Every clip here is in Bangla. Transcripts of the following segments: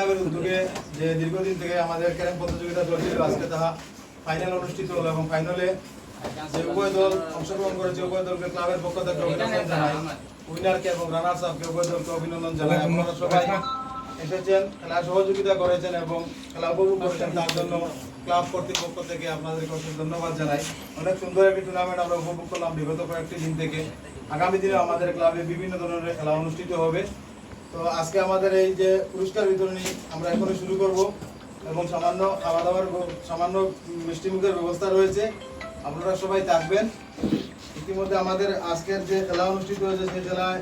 ক্লাবের উদ্যোগে যে দীর্ঘদিন থেকে আমাদের ক্যারেম প্রতিযোগিতা চলছিল, আজকে তাহা ফাইনাল অনুষ্ঠিত এবং ফাইনালে যে উভয় দল অংশগ্রহণ করেছে, উভয় দলকে ক্লাবের পক্ষ থেকে অভিনন্দন জানাই। উইনারকে এবং উভয় দলকে অভিনন্দন জানাই। আপনারা সবাই এসেছেন, খেলা সহযোগিতা করেছেন এবং খেলা উপভোগ করেছেন, তার জন্য ক্লাব কর্তৃপক্ষ থেকে আপনাদেরকে ধন্যবাদ জানাই। অনেক সুন্দর একটি টুর্নামেন্ট আমরা উপভোগ করলাম বিগত কয়েকটি দিন থেকে। আগামী দিনে আমাদের ক্লাবে বিভিন্ন ধরনের খেলা অনুষ্ঠিত হবে। তো আজকে আমাদের এই যে পুরস্কার বিতরণী আমরা এখনই শুরু করব এবং সামান্য খাওয়া দাওয়ার সামান্য মিষ্টি মুখের ব্যবস্থা রয়েছে। আপনারা সবাই থাকবেন। ইতিমধ্যে আমাদের আজকের যে খেলা অনুষ্ঠিত হয়েছে, সেই খেলায়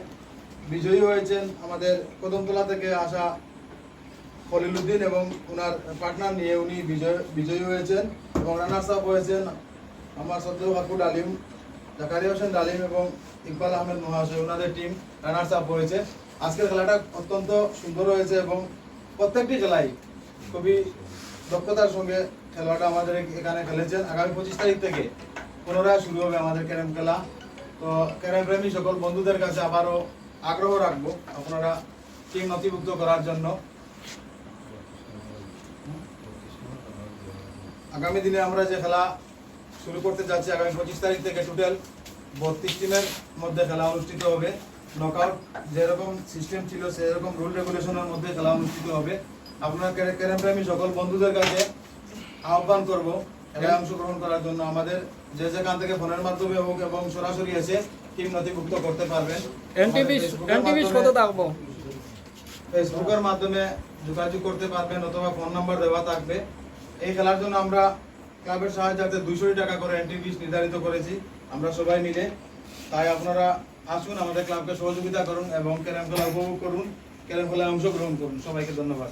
বিজয়ী হয়েছেন আমাদের কদমতলা থেকে আসা খলিলুদ্দিন এবং ওনার পার্টনার নিয়ে উনি বিজয়, বিজয়ী হয়েছেন এবং রানার্স আপ হয়েছেন আমার সদ্য কাকু ডালিম। জাকারিয়া হোসেন, ডালিম এবং ইকবাল আহমেদ মহাশয়, ওনাদের টিম রানার্স আপ হয়েছে। আজকের খেলাটা অত্যন্ত সুন্দর হয়েছে এবং প্রত্যেকটি খেলাই খুবই দক্ষতার সঙ্গে খেলাটা আমাদের এখানে খেলেছেন। আগামী পঁচিশ তারিখ থেকে পুনরায় শুরু হবে আমাদের ক্যারেম খেলা। তো ক্যারেম প্রেমী সকল বন্ধুদের কাছে আবারও আগ্রহ রাখব আপনারা টিম নথিভুক্ত করার জন্য। আগামী দিনে আমরা যে খেলা শুরু করতে যাচ্ছি আগামী পঁচিশ তারিখ থেকে টোটাল বত্রিশ টিমের মধ্যে খেলা অনুষ্ঠিত হবে। নকআউট যেরকম সিস্টেম ছিল সেরকম রুল রেগুলেশনের মধ্যে খেলা অনুষ্ঠিত হবে। আপনার ক্যারে- ক্যারেম প্রেমী সকল বন্ধুদের কাছে আহ্বান করব খেলায় অংশগ্রহণ করার জন্য। আমাদের যে যেখান থেকে ফোনের মাধ্যমে হোক এবং সরাসরি এসে টিম নথিভুক্ত করতে পারবেন। ফেসবুকের মাধ্যমে যোগাযোগ করতে পারবেন অথবা ফোন নাম্বার দেওয়া থাকবে। এই খেলার জন্য আমরা ক্লাবের সাহায্যে দুইশো টাকা করে এন্ট্রি ফিস নির্ধারিত করেছি। আমরা সবাই মিলে। তাই আপনারা আসুন, আমাদের ক্লাবকে সহযোগিতা করুন এবং ক্যারাম খেলা উপভোগ করুন। ক্যারাম খেলায় অংশগ্রহণ করুন। সবাইকে ধন্যবাদ।